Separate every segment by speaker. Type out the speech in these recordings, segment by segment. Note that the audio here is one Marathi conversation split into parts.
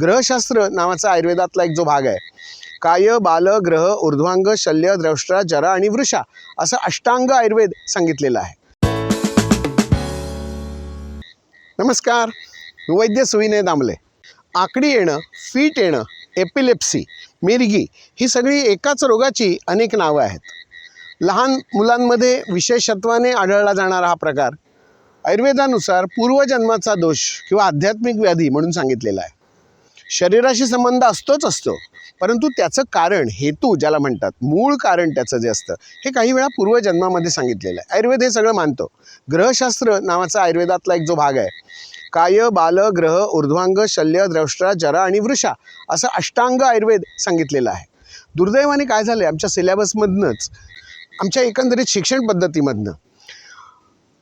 Speaker 1: ग्रहशास्त्र नावाचा आयुर्वेदातला एक जो भाग आहे. काय बाल ग्रह ऊर्ध्वांग शल्य द्रष्टा जरा आणि वृषा असं अष्टांग आयुर्वेद सांगितलेलं आहे. नमस्कार. वैद्य सुविनय दामले. आकडी येणं फीट येणं एपिलेप्सी मिरगी ही सगळी एकाच रोगाची अनेक नावं आहेत. लहान मुलांमध्ये विशेषत्वाने आढळला जाणारा हा प्रकार आयुर्वेदानुसार पूर्वजन्माचा दोष किंवा आध्यात्मिक व्याधी म्हणून सांगितलेला आहे. शरीराशी संबंध असतोच असतो. परंतु त्याचं कारण हेतू ज्याला म्हणतात मूळ कारण त्याचं जे असतं हे काही वेळा पूर्वजन्मामध्ये सांगितलेलं आहे. आयुर्वेद हे सगळं मानतो. ग्रहशास्त्र नावाचा आयुर्वेदातला एक जो भाग आहे काय बाल ग्रह ऊर्ध्वांग शल्य द्रष्टा जरा आणि वृषा असं अष्टांग आयुर्वेद सांगितलेलं आहे. दुर्दैवाने काय झालं आहे आमच्या सिलेबसमधनंच आमच्या एकंदरीत शिक्षण पद्धतीमधनं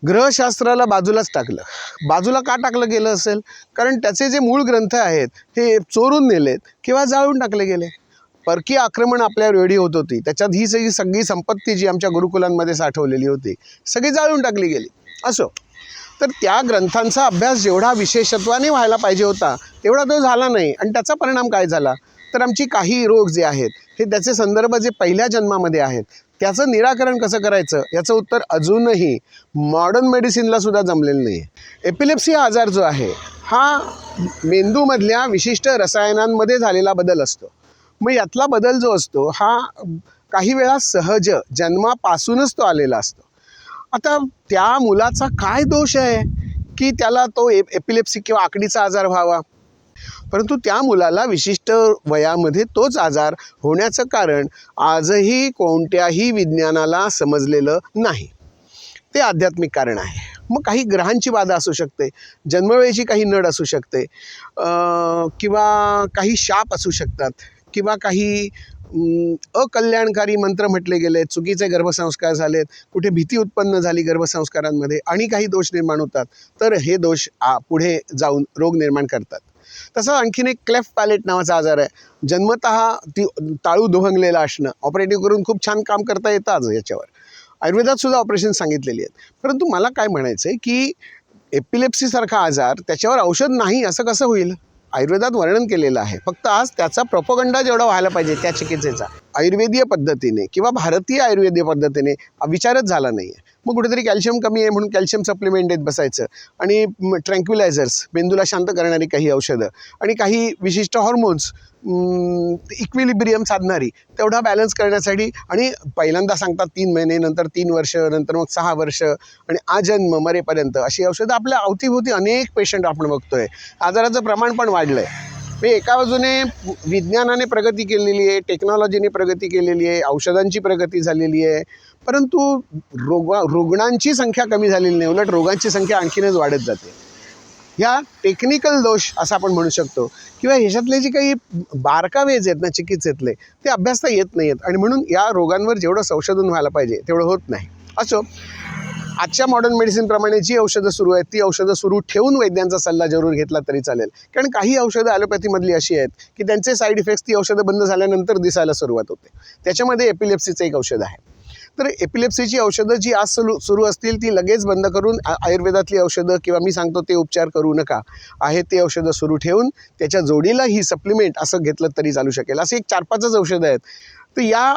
Speaker 1: ग्रहशास्त्राला बाजूलाच टाकलं. बाजूला का टाकलं गेलं असेल? कारण त्याचे जे मूळ ग्रंथ आहेत हे चोरून नेलेत किंवा जाळून टाकले गेले. परकीय आक्रमण आपल्यावर रेडी होत होती. त्याच्यात ही सगळी सगळी संपत्ती जी आमच्या गुरुकुलांमध्ये साठवलेली होती सगळी जाळून टाकली गेली. असो. तर त्या ग्रंथांचा अभ्यास जेवढा विशेषत्वाने व्हायला पाहिजे होता तेवढा तो झाला नाही. आणि त्याचा परिणाम काय झाला? तर आमची काही रोग जे आहेत हे त्याचे संदर्भ जे पहिल्या जन्मामध्ये आहेत त्याचं निराकरण कसं करायचं? याचं उत्तर अजूनही मॉडर्न मेडिसिनला सुद्धा जमलेलं नाही आहे एपिलेप्सी हा आजार जो आहे हा मेंदूमधल्या विशिष्ट रसायनांमध्ये झालेला बदल असतो. मग यातला बदल जो असतो हा काही वेळा सहज जन्मापासूनच तो आलेला असतो. आता त्या मुलाचा काय दोष आहे? की त्याला तो ए एपिलेप्सी किंवा आकडीचा आजार व्हावा? परंतु त्या मुलाला विशिष्ट वयामध्ये तोच आजार होण्याचं कारण आजही कोणत्याही विज्ञानाला समजलेलं नाही. ते आध्यात्मिक कारण आहे. मग काही ग्रहांची बाधा असू शकते जन्मवेळेची काही नड असू शकते किंवा काही शाप असू शकतात किंवा काही अकल्याणकारी मंत्र म्हटले गेले चुकीचे गर्भसंस्कार झालेत कुठे भीती उत्पन्न झाली गर्भसंस्कारांमध्ये आणि काही दोष निर्माण होतात तर हे दोष आ, पुढे जाऊन रोग निर्माण करतात. तसंच आणखीन एक क्लेफ पॅलेट नावाचा आजार आहे. जन्मत ती टाळू दुभंगलेला असणं ऑपरेटिव्ह करून खूप छान काम करता येतं आज याच्यावर. आयुर्वेदात सुद्धा ऑपरेशन सांगितलेली आहेत. परंतु मला काय म्हणायचं आहे की एपिलेप्सीसारखा आजार त्याच्यावर औषध नाही असं कसं होईल? आयुर्वेदात वर्णन केलेलं आहे. फक्त आज त्याचा प्रोपगंडा जेवढा व्हायला पाहिजे त्या चिकित्सेचा. आयुर्वेदीय पद्धतीने किंवा भारतीय आयुर्वेदीय पद्धतीने विचारच झाला नाही आहे मग कुठेतरी कॅल्शियम कमी आहे म्हणून कॅल्शियम सप्लिमेंट देत बसायचं. आणि ट्रँक्युलायझर्स मेंदूला शांत करणारी काही औषधं आणि काही विशिष्ट हॉर्मोन्स इक्विलिब्रियम साधणारी तेवढा बॅलन्स करण्यासाठी आणि पहिल्यांदा सांगतात तीन महिने नंतर तीन वर्ष नंतर मग सहा वर्ष आणि आजन्म मरेपर्यंत अशी औषधं आपल्या अवतीभोवती अनेक पेशंट आपण बघतोय. आजाराचं प्रमाण पण वाढलं आहे म्हणजे एका बाजूने विज्ञानाने प्रगती केलेली आहे टेक्नॉलॉजीने प्रगती केलेली आहे औषधांची प्रगती झालेली आहे. परंतु रोग रुग्णांची संख्या कमी झालेली नाही. उलट रोगांची संख्या आणखीनच वाढत जाते. ह्या टेक्निकल दोष असं आपण म्हणू शकतो. किंवा ह्याच्यातले जे काही बारकावे आहेत ना चिकित्सेतले ते अभ्यासता येत नाही आहेत आणि म्हणून या रोगांवर जेवढं संशोधन व्हायला पाहिजे तेवढं होत नाही. असो आजच्या मॉडर्न मेडिसिनप्रमाणे जी औषधं सुरू आहेत ती औषधं सुरू ठेवून वैद्यांचा सल्ला जरूर घेतला तरी चालेल. कारण काही औषधं ॲलोपॅथीमधली अशी आहेत की त्यांचे साईड इफेक्ट्स ती औषधं बंद झाल्यानंतर दिसायला सुरुवात होते. त्याच्यामध्ये एपिलेप्सीचं एक औषध आहे. तर एपिलेप्सीची औषधं जी आज सुरू सुरू असतील ती लगेच बंद करून आयुर्वेदातली औषधं किंवा मी सांगतो ते उपचार करू नका. आहे ते औषधं सुरू ठेवून त्याच्या जोडीला ही सप्लिमेंट असं घेतलं तरी चालू शकेल. असे एक चार पाचच औषधं आहेत. तर या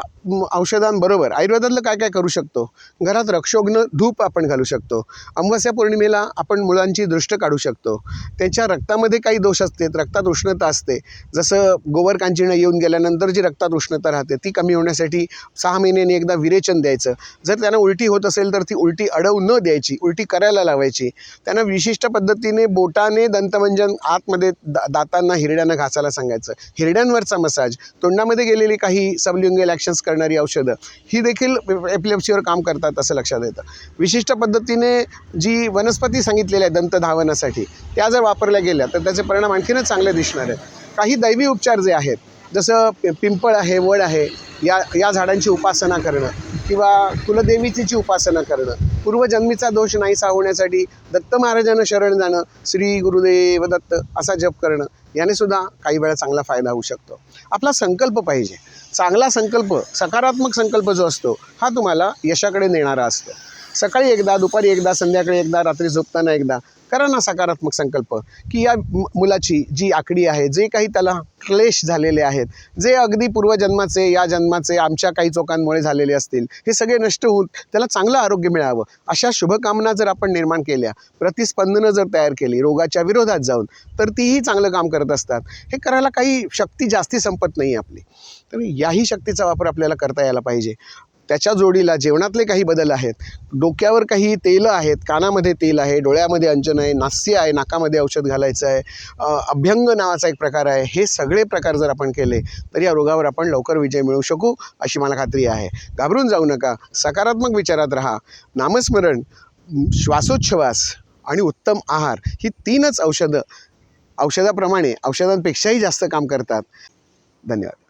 Speaker 1: औषधांबरोबर आयुर्वेदातलं काय काय करू शकतो? घरात रक्षोग्न धूप आपण घालू शकतो. अमावस्या पौर्णिमेला आपण मुलांची दृष्ट काढू शकतो. त्यांच्या रक्तामध्ये काही दोष असते रक्तात उष्णता असते. जसं गोवर कांचिणं येऊन गेल्यानंतर जी रक्तात उष्णता राहते ती कमी होण्यासाठी सहा महिन्यांनी एकदा विरेचन द्यायचं. जर त्यांना उलटी होत असेल तर ती उलटी अडवू न द्यायची उलटी करायला लावायची. त्यांना विशिष्ट पद्धतीने बोटाने दंतमंजन आतमध्ये दा दातांना हिरड्यानं घासायला सांगायचं. हिरड्यांवरचा मसाज तोंडामध्ये गेलेली काही सबलिंगल ॲक्शन्स करणारी औषधं ही देखील एपिलेप्सीवर काम करतात असं लक्षात येतं. विशिष्ट पद्धतीने जी वनस्पती सांगितलेल्या आहे दंतधावनासाठी त्या जर वापरल्या गेल्या तर त्याचे परिणाम आणखीनच चांगले दिसणार आहेत. काही दैवी उपचार जे आहेत जसं पिंपळ आहे वड आहे या या झाडांची उपासना करणं किंवा कुलदेवीची उपासना करणं पूर्वजन्मीचा दोष नाहीसा होण्यासाठी दत्त महाराजांना शरण जाणं श्री गुरुदेव दत्त असा जप करणं याने सुद्धा काही वेळा चांगला फायदा होऊ शकतो. आपला संकल्प पाहिजे. चांगला संकल्प सकारात्मक संकल्प जो असतो हा तुम्हाला यशाकडे नेणारा असतो. सकाळी एकदा दुपारी एकदा संध्याकाळी एकदा रात्री झोपताना एकदा करा ना सकारात्मक संकल्प की या मुलाची जी आकडी आहे जे काही त्याला क्लेश झालेले आहेत जे अगदी पूर्वजन्माचे या जन्माचे आमच्या काही चोकांमुळे झालेले असतील हे सगळे नष्ट होऊन त्याला चांगलं आरोग्य मिळावं अशा शुभकामना जर आपण निर्माण केल्या प्रतिस्पंदनं जर तयार केली रोगाच्या विरोधात जाऊन तर तीही चांगलं काम करत असतात. हे करायला काही शक्ती जास्ती संपत नाही आपली. तर याही शक्तीचा वापर आपल्याला करता यायला पाहिजे. त्याच्या जोडीला जेवणातले काही बदल आहेत. डोक्यावर काही तेलं आहेत. कानामध्ये तेल आहे. डोळ्यामध्ये अंजन आहे. नास्य आहे. नाकामध्ये औषध घालायचं आहे. अभ्यंग नावाचा एक प्रकार आहे. हे सगळे प्रकार जर आपण केले तर या रोगावर आपण लवकर विजय मिळवू शकू अशी मला खात्री आहे. घाबरून जाऊ नका. सकारात्मक विचारात राहा. नामस्मरण श्वासोच्छ्वास श्वासोच्छवास आणि उत्तम आहार ही तीनच औषधं औषधाप्रमाणे औषधांपेक्षाही जास्त काम करतात. धन्यवाद.